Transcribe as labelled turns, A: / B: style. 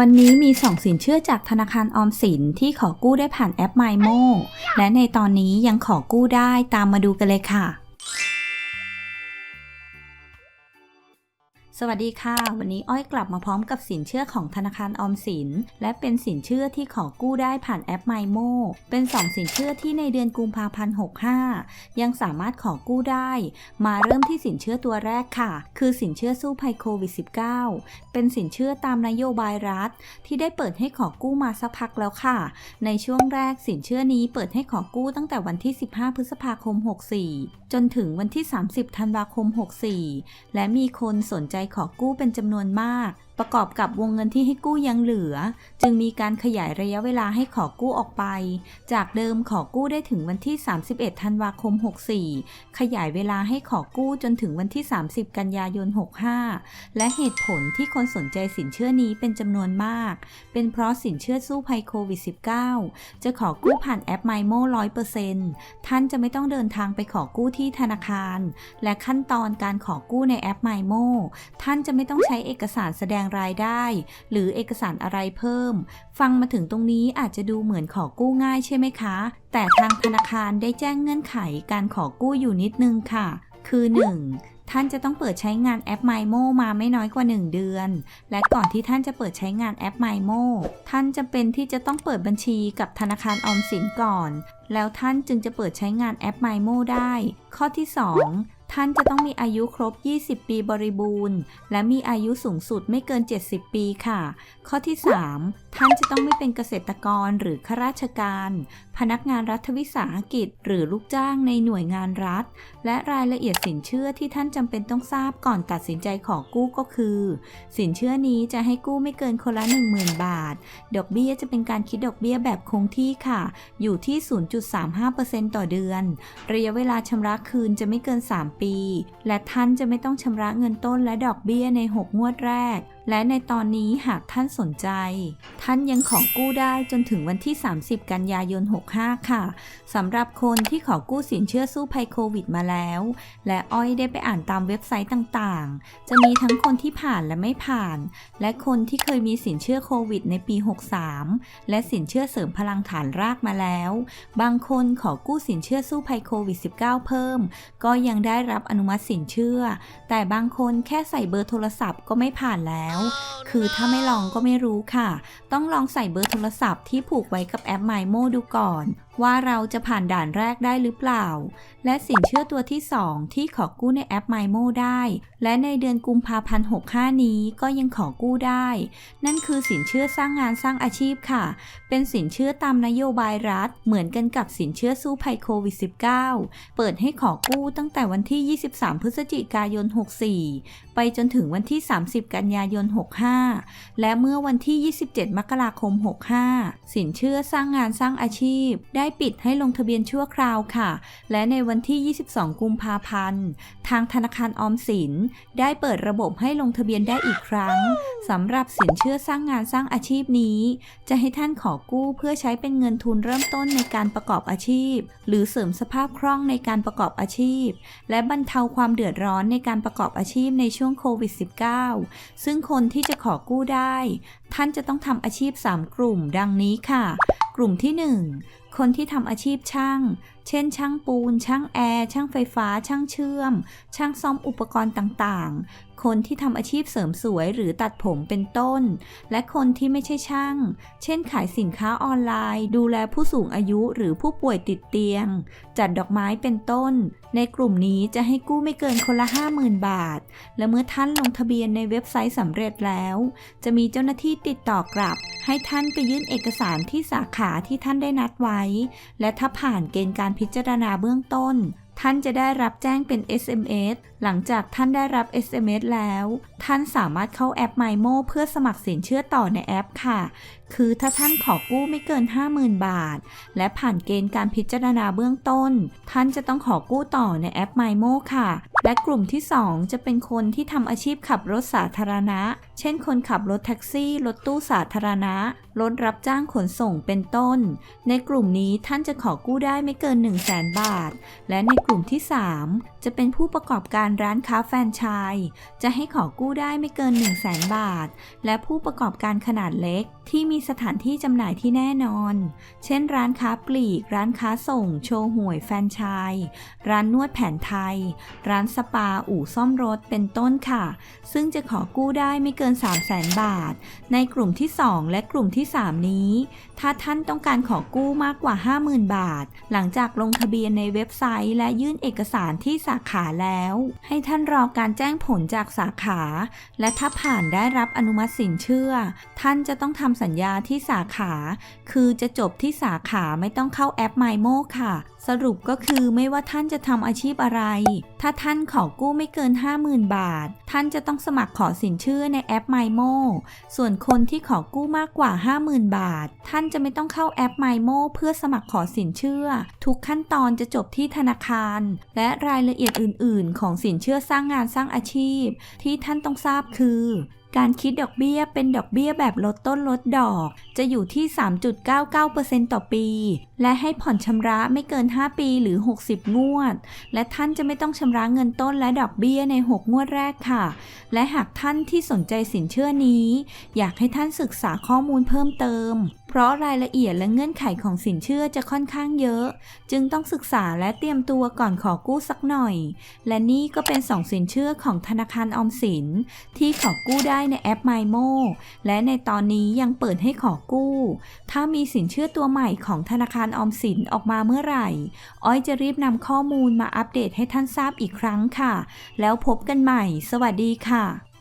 A: วันนี้มี 2 สินเชื่อจากธนาคารออมสินที่ขอกู้ได้ผ่านแอป MyMo และในตอนนี้ยังขอกู้ได้ตามมาดูกันเลยค่ะ สวัสดีค่ะ วันนี้อ้อยกลับมาพร้อมกับสินเชื่อของธนาคารออมสิน และเป็นสินเชื่อที่ขอกู้ได้ผ่านแอป MyMo เป็น 2 สินเชื่อที่ในเดือนกุมภาพันธ์65 ยังสามารถขอกู้ได้ มาเริ่มที่สินเชื่อตัวแรกค่ะ คือสินเชื่อสู้ภัยโควิด -19 เป็นสินเชื่อตามนโยบายรัฐ ที่ได้เปิดให้ขอกู้มาสักพักแล้วค่ะ ในช่วงแรกสินเชื่อนี้เปิดให้ขอกู้ตั้งแต่วันที่ 15 พฤษภาคม 64 จนถึงวันที่ 30 ธันวาคม 64 และมีคนสนใจขอกู้เป็นจำนวนมาก ประกอบกับวงเงินที่ให้กู้ยังเหลือ จึงมีการขยายระยะเวลาให้ขอกู้ออกไป จากเดิมขอกู้ได้ถึงวันที่ 31 ธันวาคม 64 ขยายเวลาให้ขอกู้จนถึงวันที่ 30 กันยายน 65 และเหตุผลที่คนสนใจสินเชื่อนี้เป็นจำนวนมาก เป็นเพราะสินเชื่อสู้ภัยโควิด -19 จะขอกู้ผ่านแอป MyMo 100%ท่านจะไม่ต้องเดินทางไปขอกู้ที่ธนาคาร และขั้นตอนการขอกู้ในแอป MyMo ท่านจะไม่ต้องใช้เอกสารแสดงรายได้ หรือเอกสารอะไรเพิ่ม ฟังมาถึงตรงนี้อาจจะดูเหมือนขอกู้ง่ายใช่ไหมคะ แต่ทางธนาคารได้แจ้งเงื่อนไขการขอกู้อยู่นิดนึงค่ะ คือ 1. ท่านจะต้องเปิดใช้งานแอป MyMo มาไม่น้อยกว่า 1 เดือน และก่อนที่ท่านจะเปิดใช้งานแอป MyMo ท่านจะเป็นที่จะต้องเปิดบัญชีกับธนาคารออมสินก่อน แล้วท่านจึงจะเปิดใช้งานแอป MyMo ได้ ข้อที่ 2 ท่านจะต้องมีอายุครบ 20 ปีบริบูรณ์ และมีอายุสูงสุดไม่เกิน 70 ปีค่ะ ข้อที่ 3 ท่านจะต้องไม่เป็นเกษตรกรหรือข้าราชการ พนักงานรัฐวิสาหกิจ หรือลูกจ้างในหน่วยงานรัฐ และรายละเอียดสินเชื่อที่ท่านจำเป็นต้องทราบก่อนตัดสินใจขอกู้ก็คือ สินเชื่อนี้จะให้กู้ไม่เกินคนละ 10,000 บาท ดอกเบี้ยจะเป็นการคิดดอกเบี้ยแบบคงที่ค่ะ อยู่ที่ 0.35%ต่อเดือน ระยะเวลาชำระคืนจะไม่เกิน 3ปี และท่านจะไม่ต้องชำระเงินต้นและดอกเบี้ยใน 6 งวดแรก และในตอนนี้หากท่านสนใจ ท่านยังขอกู้ได้จนถึงวันที่ 30 กันยายน 65 ค่ะสำหรับคนที่ขอกู้สินเชื่อสู้ภัยโควิดมาแล้ว และอ้อยได้ไปอ่านตามเว็บไซต์ต่างๆ จะมีทั้งคนที่ผ่านและไม่ผ่าน และคนที่เคยมีสินเชื่อโควิดในปี 63 และสินเชื่อเสริมพลังฐานรากมาแล้ว บางคนขอกู้สินเชื่อสู้ภัยโควิด -19 เพิ่ม ก็ยังได้รับอนุมัติสินเชื่อ แต่บางคนแค่ใส่เบอร์โทรศัพท์ก็ไม่ผ่านแล้วคือถ้าไม่ลองก็ไม่รู้ค่ะ ต้องลองใส่เบอร์โทรศัพท์ที่ผูกไว้กับแอป MyMo ดูก่อน ว่าเราจะผ่านด่านแรกได้หรือเปล่า และสินเชื่อตัวที่ 2 ที่ขอกู้ในแอป MyMo ได้ และในเดือนกุมภาพันธ์65 นี้ก็ยังขอกู้ได้ นั่นคือสินเชื่อสร้างงานสร้างอาชีพค่ะ เป็นสินเชื่อตามนโยบายรัฐ เหมือนกันกับสินเชื่อสู้ภัยโควิด -19 เปิดให้ขอกู้ตั้งแต่วันที่ 23 พฤศจิกายน 64 ไปจนถึงวันที่ 30 กันยายน 65 และเมื่อวันที่ 27 มกราคม 65 สินเชื่อสร้างงานสร้างอาชีพ ได้ได้ปิดให้ลงทะเบียนชั่วคราวค่ะ และในวันที่ 22 กุมภาพันธ์ ทางธนาคารออมสิน ได้เปิดระบบให้ลงทะเบียนได้อีกครั้งสำหรับสินเชื่อสร้างงานสร้างอาชีพนี้ จะให้ท่านขอกู้เพื่อใช้เป็นเงินทุนเริ่มต้นในการประกอบอาชีพ หรือเสริมสภาพคล่องในการประกอบอาชีพ และบรรเทาความเดือดร้อนในการประกอบอาชีพในช่วงโควิด -19 ซึ่งคนที่จะขอกู้ได้ ท่านจะต้องทำอาชีพ 3 กลุ่มดังนี้ค่ะ กลุ่มที่ 1 คนที่ทำอาชีพช่าง เช่น ช่างปูน ช่างแอร์ ช่างไฟฟ้า ช่างเชื่อม ช่างซ่อมอุปกรณ์ต่างๆ คนที่ทำอาชีพเสริมสวยหรือตัดผมเป็นต้น และคนที่ไม่ใช่ช่าง เช่น ขายสินค้าออนไลน์ ดูแลผู้สูงอายุหรือผู้ป่วยติดเตียง จัดดอกไม้เป็นต้น ในกลุ่มนี้จะให้กู้ไม่เกินคนละ 50,000 บาท และเมื่อท่านลงทะเบียนในเว็บไซต์สำเร็จแล้ว จะมีเจ้าหน้าที่ติดต่อกลับ ให้ท่านไปยื่นเอกสารที่สาขาที่ท่านได้นัดไว้และถ้าผ่านเกณฑ์การพิจารณาเบื้องต้น ท่านจะได้รับแจ้งเป็น SMS หลังจากท่านได้รับ SMS แล้ว ท่านสามารถเข้าแอป MyMo เพื่อสมัครสินเชื่อต่อในแอปค่ะ คือถ้าท่านขอกู้ไม่เกิน 50,000 บาท และผ่านเกณฑ์การพิจารณาเบื้องต้น ท่านจะต้องขอกู้ต่อในแอป MyMo ค่ะ และกลุ่มที่ 2 จะเป็นคนที่ทำอาชีพขับรถสาธารณะ เช่นคนขับรถแท็กซี่ รถตู้สาธารณะ รถรับจ้างขนส่งเป็นต้น ในกลุ่มนี้ท่านจะขอกู้ได้ไม่เกิน 1 0 0 0 0แบาท และในกลุ่มที่ 3 จะเป็นผู้ประกอบการร้านค้าแฟรนไชส์จะให้ขอกู้ได้ไม่เกิน 1 0 0 0 0แบาท และผู้ประกอบการขนาดเล็ก ที่มีสถานที่จำหน่ายที่แน่นอน เช่น ร้านค้าปลีก ร้านค้าส่ง โชว์หวยแฟรนไชส์ร้านนวดแผนไทย ร้านสปาอู่ซ่อมรถเป็นต้นค่ะ ซึ่งจะขอกู้ได้ไม่เกินิน 3 0 0แสนบาท ในกลุ่มที่ 2 และกลุ่มที่ 3 นี้ ถ้าท่านต้องการขอกู้มากกว่า 50,000 บาท หลังจากลงทะเบียนในเว็บไซต์ และยื่นเอกสารที่สาขาแล้ว ให้ท่านรอการแจ้งผลจากสาขา และถ้าผ่านได้รับอนุมัติสินเชื่อ ท่านจะต้องทำสัญญาที่สาขา คือจะจบที่สาขาไม่ต้องเข้าแอป MyMo ค่ะ สรุปก็คือไม่ว่าท่านจะทำอาชีพอะไร ถ้าท่านขอกู้ไม่เกิน 50,000 บาท ท่านจะต้องสมัครขอสินเชื่อในแอป MyMo ส่วนคนที่ขอกู้มากกว่า 50,000 บาท ท่านจะไม่ต้องเข้าแอป MyMo เพื่อสมัครขอสินเชื่อ ทุกขั้นตอนจะจบที่ธนาคาร และรายละเอียดอื่น ๆ ของสินเชื่อสร้างงานสร้างอาชีพ ที่ท่านต้องทราบคือ การคิดดอกเบี้ยเป็นดอกเบี้ยแบบลดต้นลดดอก จะอยู่ที่ 3.99%ต่อปี และให้ผ่อนชำระไม่เกิน 5 ปีหรือ 60 งวด และท่านจะไม่ต้องชำระเงินต้นและดอกเบี้ยใน 6 งวดแรกค่ะ และหากท่านที่สนใจสินเชื่อนี้ อยากให้ท่านศึกษาข้อมูลเพิ่มเติมเพราะรายละเอียดและเงื่อนไขของสินเชื่อจะค่อนข้างเยอะ จึงต้องศึกษาและเตรียมตัวก่อนขอกู้สักหน่อย และนี่ก็เป็น2สินเชื่อของธนาคารออมสิน ที่ขอกู้ได้ในแอป MyMo และในตอนนี้ยังเปิดให้ขอกู้ ถ้ามีสินเชื่อตัวใหม่ของธนาคารออมสินออกมาเมื่อไหร่ อ้อยจะรีบนำข้อมูลมาอัปเดตให้ท่านทราบอีกครั้งค่ะ แล้วพบกันใหม่ สวัสดีค่ะ